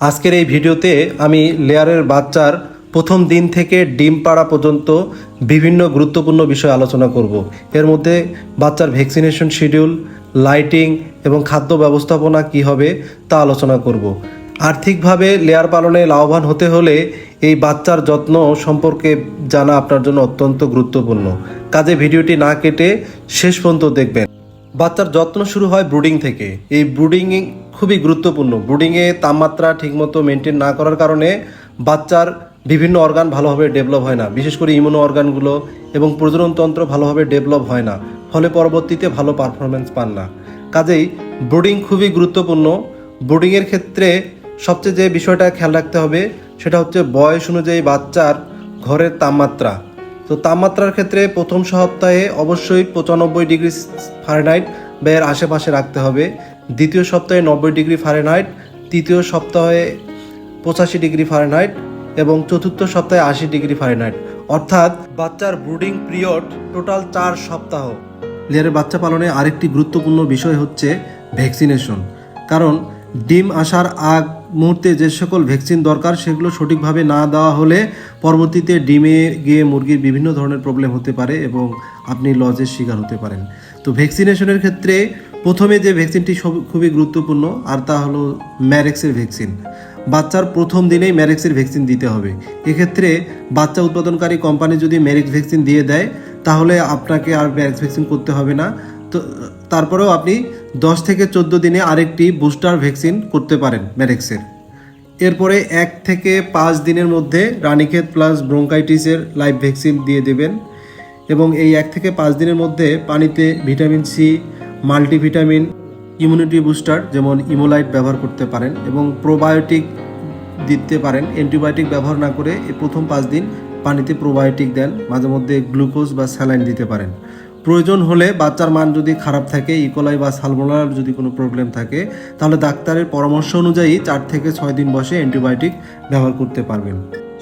আজকের এই ভিডিওতে আমি লেয়ারের বাচ্চার প্রথম দিন থেকে ডিম পাড়া পর্যন্ত বিভিন্ন গুরুত্বপূর্ণ বিষয় আলোচনা করব। এর মধ্যে বাচ্চার ভ্যাকসিনেশন শিডিউল লাইটিং এবং খাদ্য ব্যবস্থাপনা কি হবে তা আলোচনা করব। আর্থিকভাবে লেয়ার পালনে লাভবান হতে হলে এই বাচ্চার যত্ন সম্পর্কে জানা আপনার জন্য অত্যন্ত গুরুত্বপূর্ণ। কাজে ভিডিওটি না কেটে শেষ পর্যন্ত দেখবেন। বাচ্চার যত্ন শুরু হয় ব্রুডিং থেকে। এই ব্রুডিং খুবই গুরুত্বপূর্ণ। ব্রুডিংয়ে তাপমাত্রা ঠিকমতো মেনটেন না করার কারণে বাচ্চার বিভিন্ন অর্গান ভালোভাবে ডেভেলপ হয় না। বিশেষ করে ইমিউনো অর্গানগুলো এবং প্রজননতন্ত্র ভালোভাবে ডেভেলপ হয় না। ফলে পরবর্তীতে ভালো পারফরমেন্স পান না। কাজেই ব্রুডিং খুবই গুরুত্বপূর্ণ। ব্রুডিংয়ের ক্ষেত্রে সবচেয়ে যে বিষয়টা খেয়াল রাখতে হবে, সেটা হচ্ছে বয়স অনুযায়ী বাচ্চার ঘরের তাপমাত্রা। তো তাপমাত্রার ক্ষেত্রে প্রথম সপ্তাহে অবশ্যই পঁচানব্বই ডিগ্রি ফারেনহাইট বা এর আশেপাশে রাখতে হবে। দ্বিতীয় সপ্তাহে নব্বই ডিগ্রি ফারেনহাইট, তৃতীয় সপ্তাহে পঁচাশি ডিগ্রি ফারেনহাইট এবং চতুর্থ সপ্তাহে আশি ডিগ্রি ফারেনহাইট। অর্থাৎ বাচ্চার ব্রুডিং পিরিয়ড টোটাল চার সপ্তাহ। লেয়ারের বাচ্চা পালনে আরেকটি গুরুত্বপূর্ণ বিষয় হচ্ছে ভ্যাকসিনেশন। কারণ ডিম আসার আগ মুহূর্তে যে সকল ভ্যাকসিন দরকার সেগুলো সঠিকভাবে না দেওয়া হলে পরবর্তীতে ডিমে গিয়ে মুরগির বিভিন্ন ধরনের প্রবলেম হতে পারে এবং আপনি লজের শিকার হতে পারেন। তো ভ্যাকসিনেশনের ক্ষেত্রে প্রথমে যে ভ্যাকসিনটি সব- খুবই গুরুত্বপূর্ণ, আর তা হলো ম্যারেক্সের ভ্যাকসিন। বাচ্চার প্রথম দিনেই ম্যারেক্সের ভ্যাকসিন দিতে হবে। এক্ষেত্রে বাচ্চা উৎপাদনকারী কোম্পানি যদি ম্যারেক্স ভ্যাকসিন দিয়ে দেয়, তাহলে আপনাকে আর ম্যারেক্স ভ্যাকসিন করতে হবে না। তো, তারপরেও আপনি দশ থেকে চোদ্দ দিনে আরেকটি বুস্টার ভ্যাকসিন করতে পারেন ম্যারেক্সের এরপরে এক থেকে পাঁচ দিনের মধ্যে রানীক্ষেত প্লাস ব্রোঙ্কাইটিসের লাইভ ভ্যাকসিন দিয়ে দেবেন এবং এই এক থেকে পাঁচ দিনের মধ্যে পানিতে vitamin C, multivitamin, immunity booster যেমন ইমোলাইট ব্যবহার করতে পারেন এবং প্রোবায়োটিক দিতে পারেন। অ্যান্টিবায়োটিক ব্যবহার না করে প্রথম পাঁচ দিন পানিতে প্রোবায়োটিক দেন, মাঝে মধ্যে গ্লুকোজ বা স্যালাইন দিতে পারেন। প্রয়োজন হলে বাচ্চার মান যদি খারাপ থাকে ইকোলাই বা সালমোলার যদি কোনো প্রবলেম থাকে, তাহলে ডাক্তারের পরামর্শ অনুযায়ী চার থেকে ছয় দিন বয়সে অ্যান্টিবায়োটিক ব্যবহার করতে পারবেন।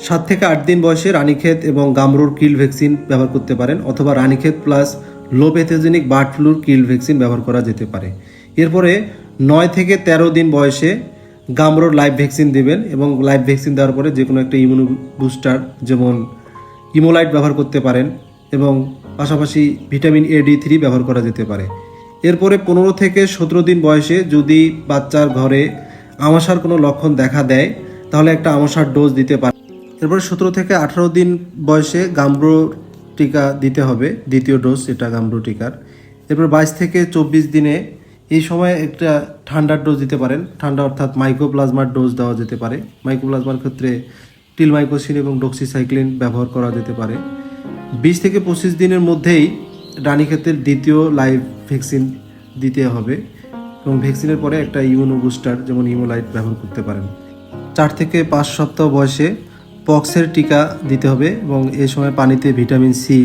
সাত থেকে আট দিন বয়সে রানীক্ষেত এবং গামরোর কিল ভ্যাকসিন ব্যবহার করতে পারেন, অথবা Ranikhet plus low pathogenic bird floor kill vaccine ব্যবহার করা যেতে পারে। এরপরে নয় থেকে তেরো দিন বয়সে গামরোর লাইভ ভ্যাকসিন দেবেন এবং লাইভ ভ্যাকসিন দেওয়ার পরে যে কোনো একটা ইমিউনো বুস্টার যেমন ইমোলাইট ব্যবহার করতে পারেন এবং পাশাপাশি ভিটামিন এ ডি থ্রি ব্যবহার করা যেতে পারে। এরপরে পনেরো থেকে সতেরো দিন বয়সে যদি বাচ্চার ঘরে আমাশার কোনো লক্ষণ দেখা দেয়, তাহলে একটা আমাশার ডোজ দিতে পারে। এরপরে সতেরো থেকে আঠারো দিন বয়সে গাম্ব্রো টিকা দিতে হবে, দ্বিতীয় ডোজ এটা গাম্ব্রো টিকার। এরপর বাইশ থেকে চব্বিশ দিনে এই সময় একটা ঠান্ডার ডোজ দিতে পারেন। ঠান্ডা অর্থাৎ মাইক্রোপ্লাজমার ডোজ দেওয়া যেতে পারে। মাইক্রোপ্লাজমার ক্ষেত্রে টিলমাইকোসিন এবং ডক্সিসাইক্লিন ব্যবহার করা যেতে পারে। বিশ থেকে পঁচিশ দিনের মধ্যেই রানীক্ষেতের দ্বিতীয় লাইভ ভ্যাকসিন দিতে হবে এবং ভ্যাকসিনের পরে একটা ইমিউনো বুস্টার যেমন ইমোলাইট ব্যবহার করতে পারেন। চার থেকে পাঁচ সপ্তাহ বয়সে পক্সের টিকা দিতে হবে এবং এ সময় পানিতে ভিটামিন সি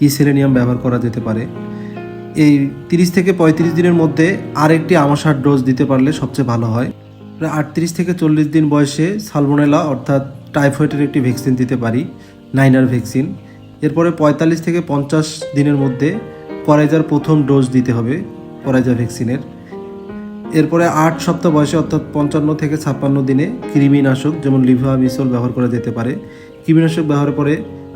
ই সেলেনিয়াম ব্যবহার করা যেতে পারে। এই তিরিশ থেকে পঁয়ত্রিশ দিনের মধ্যে আরেকটি আমাশার ডোজ দিতে পারলে সবচেয়ে ভালো হয়। প্রায় আটত্রিশ থেকে চল্লিশ দিন বয়সে সালমোনেলা অর্থাৎ টাইফয়েডের একটি ভ্যাকসিন দিতে পারি নাইনার ভ্যাকসিন এরপরে পঁয়তাল্লিশ থেকে পঞ্চাশ দিনের মধ্যে করাইজার প্রথম ডোজ দিতে হবে করাইজা ভ্যাকসিনের। এরপরে আট সপ্তাহ বয়সে অর্থাৎ পঞ্চান্ন থেকে ছাপ্পান্ন দিনে কৃমিনাশক, যেমন লিভামিসল ব্যবহার করা যেতে পারে। কৃমিনাশক ব্যবহারের পরে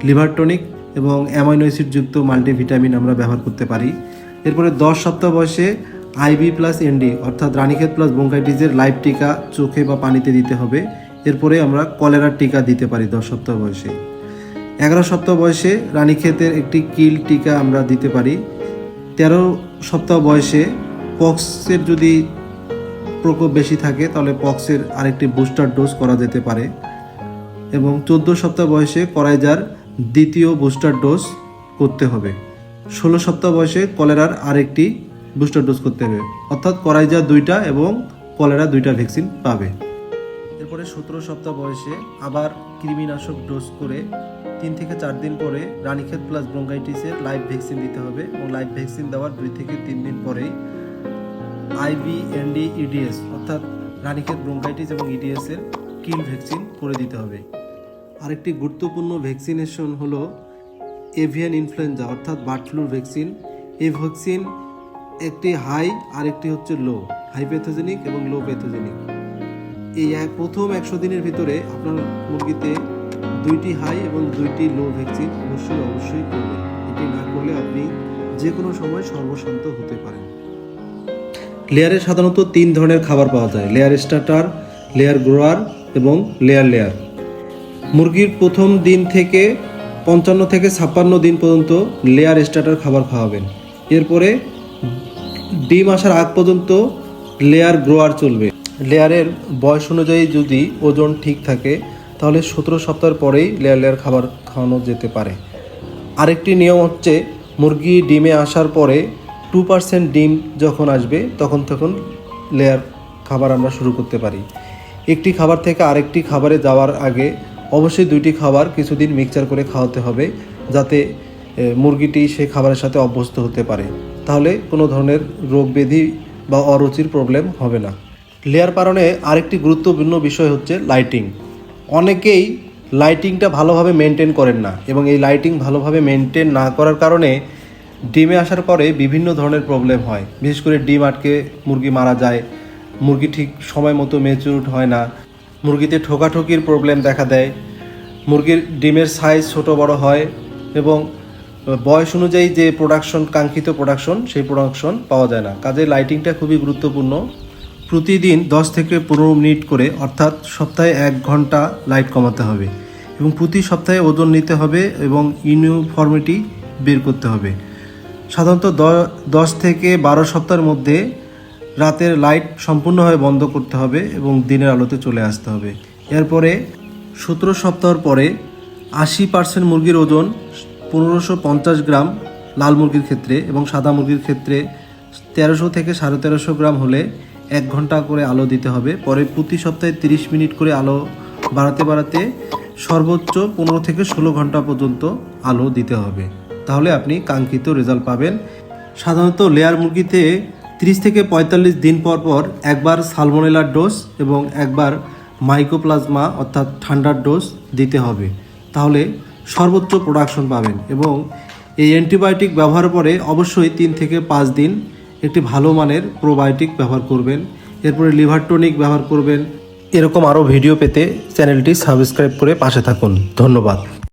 লিভার টনিক এবং অ্যামাইনো অ্যাসিডযুক্ত মাল্টিভিটামিন আমরা ব্যবহার করতে পারি। এরপরে দশ সপ্তাহ বয়সে আইবি প্লাস এনডি, অর্থাৎ রানীক্ষেত প্লাস ব্রোঙ্কাইটিসের লাইভ টিকা চোখে বা পানিতে দিতে হবে। এরপরে আমরা কলেরার টিকা দিতে পারি দশ সপ্তাহ বয়সে। এগারো সপ্তাহ বয়সে রানীক্ষেতের একটি কিল টিকা আমরা দিতে পারি। তেরো সপ্তাহ বয়সে পক্সের যদি প্রকোপ বেশি থাকে, তাহলে পক্সের আরেকটি বুস্টার ডোজ করা যেতে পারে। এবং চোদ্দ সপ্তাহ বয়সে করাইজার দ্বিতীয় বুস্টার ডোজ করতে হবে। ষোলো সপ্তাহ বয়সে কলেরার আরেকটি বুস্টার ডোজ করতে হবে। অর্থাৎ করাইজা দুইটা এবং কলেরা দুইটা ভ্যাকসিন পাবে। এরপরে সতেরো সপ্তাহ বয়সে আবার কৃমিনাশক ডোজ করে তিন থেকে চার দিন পরে রানীক্ষেত প্লাস ব্রঙ্গাইটিসের লাইভ ভ্যাকসিন দিতে হবে এবং লাইভ ভ্যাকসিন দেওয়ার দুই থেকে তিন দিন পরেই আইভি এনডি ইডিএস অর্থাৎ রানীক্ষেত ব্রঙ্কাইটিস এবং ইডিএসের কিল ভ্যাকসিন করে দিতে হবে। আরেকটি গুরুত্বপূর্ণ ভ্যাকসিনেশন হলো এভিয়ান ইনফ্লুয়েঞ্জা অর্থাৎ বার্ড ফ্লুর ভ্যাকসিন এই ভ্যাকসিন একটি হাই আর একটি হচ্ছে লো হাই প্যাথোজেনিক এবং লো প্যাথোজেনিক এই প্রথম একশো দিনের ভিতরে আপনার মুরগিতে দুইটি হাই এবং দুইটি লো ভ্যাকসিন অবশ্যই অবশ্যই করবেন। এটি না করলে আপনি যে কোনো সময় সর্বশান্ত হতে পারেন। লেয়ারে সাধারণত তিন ধরনের খাবার পাওয়া যায়। লেয়ার স্টার্টার, লেয়ার গ্রোয়ার এবং লেয়ার লেয়ার। মুরগির প্রথম দিন থেকে পঞ্চান্ন থেকে ছাপ্পান্ন দিন পর্যন্ত লেয়ার স্টার্টার খাবার খাওয়াবেন। এরপরে ডিম আসার আগ পর্যন্ত লেয়ার গ্রোয়ার চলবে। লেয়ারের বয়স অনুযায়ী যদি ওজন ঠিক থাকে, তাহলে সতেরো সপ্তাহের পরেই লেয়ার লেয়ার খাবার খাওয়ানো যেতে পারে। আরেকটি নিয়ম হচ্ছে, মুরগি ডিমে আসার পরে টু পার্সেন্ট ডিম যখন আসবে, তখন তখন লেয়ার খাবার আমরা শুরু করতে পারি। একটি খাবার থেকে আরেকটি খাবারে যাওয়ার আগে অবশ্যই দুইটি খাবার কিছুদিন মিক্সচার করে খাওয়াতে হবে, যাতে মুরগিটি সেই খাবারের সাথে অভ্যস্ত হতে পারে। তাহলে কোনো ধরনের রোগ ব্যাধি বা অরুচির প্রবলেম হবে না। লেয়ার পালনে আরেকটি গুরুত্বপূর্ণ বিষয় হচ্ছে লাইটিং অনেকেই লাইটিংটা ভালোভাবে মেনটেন করেন না এবং এই লাইটিং ভালোভাবে মেনটেন না করার কারণে ডিমে আসার পরে বিভিন্ন ধরনের প্রবলেম হয়। বিশেষ করে ডিম আটকে মুরগি মারা যায়, মুরগি ঠিক সময় মতো মেচুরড হয় না, মুরগিতে ঠোকাঠুকির প্রবলেম দেখা দেয়, মুরগির ডিমের সাইজ ছোট বড় হয় এবং বয়স অনুযায়ী যে প্রোডাকশন কাঙ্ক্ষিত প্রোডাকশন সেই প্রোডাকশন পাওয়া যায় না। কাজে লাইটিংটা খুবই গুরুত্বপূর্ণ। প্রতিদিন দশ থেকে পনেরো মিনিট করে, অর্থাৎ সপ্তাহে এক ঘণ্টা লাইট কমাতে হবে এবং প্রতি সপ্তাহে ওজন নিতে হবে এবং ইউনিফর্মিটি বের করতে হবে। সাধারণত দশ থেকে বারো সপ্তাহের মধ্যে রাতের লাইট সম্পূর্ণভাবে বন্ধ করতে হবে এবং দিনের আলোতে চলে আসতে হবে। এরপরে সতেরো সপ্তাহের পরে আশি পার্সেন্ট মুরগির ওজন পনেরোশো পঞ্চাশ গ্রাম লাল মুরগির ক্ষেত্রে এবং সাদা মুরগির ক্ষেত্রে তেরোশো থেকে সাড়ে তেরোশো গ্রাম হলে এক ঘণ্টা করে আলো দিতে হবে। পরে প্রতি সপ্তাহে তিরিশ মিনিট করে আলো বাড়াতে বাড়াতে সর্বোচ্চ পনেরো থেকে ষোলো ঘণ্টা পর্যন্ত আলো দিতে হবে। তাহলে আপনি কাঙ্ক্ষিত রেজাল্ট পাবেন। সাধারণত লেয়ার মুরগিতে তিরিশ থেকে পঁয়তাল্লিশ দিন পর পর একবার সালমোনেলার ডোজ এবং একবার মাইকোপ্লাজমা অর্থাৎ ঠান্ডার ডোজ দিতে হবে। তাহলে সর্বোচ্চ প্রোডাকশন পাবেন এবং এই অ্যান্টিবায়োটিক ব্যবহার পরে অবশ্যই তিন থেকে পাঁচ দিন একটি ভালো মানের প্রোবায়োটিক ব্যবহার করবেন, এরপরে লিভার টনিক ব্যবহার করবেন। এরকম আরও ভিডিও পেতে চ্যানেলটি সাবস্ক্রাইব করে পাশে থাকুন। ধন্যবাদ।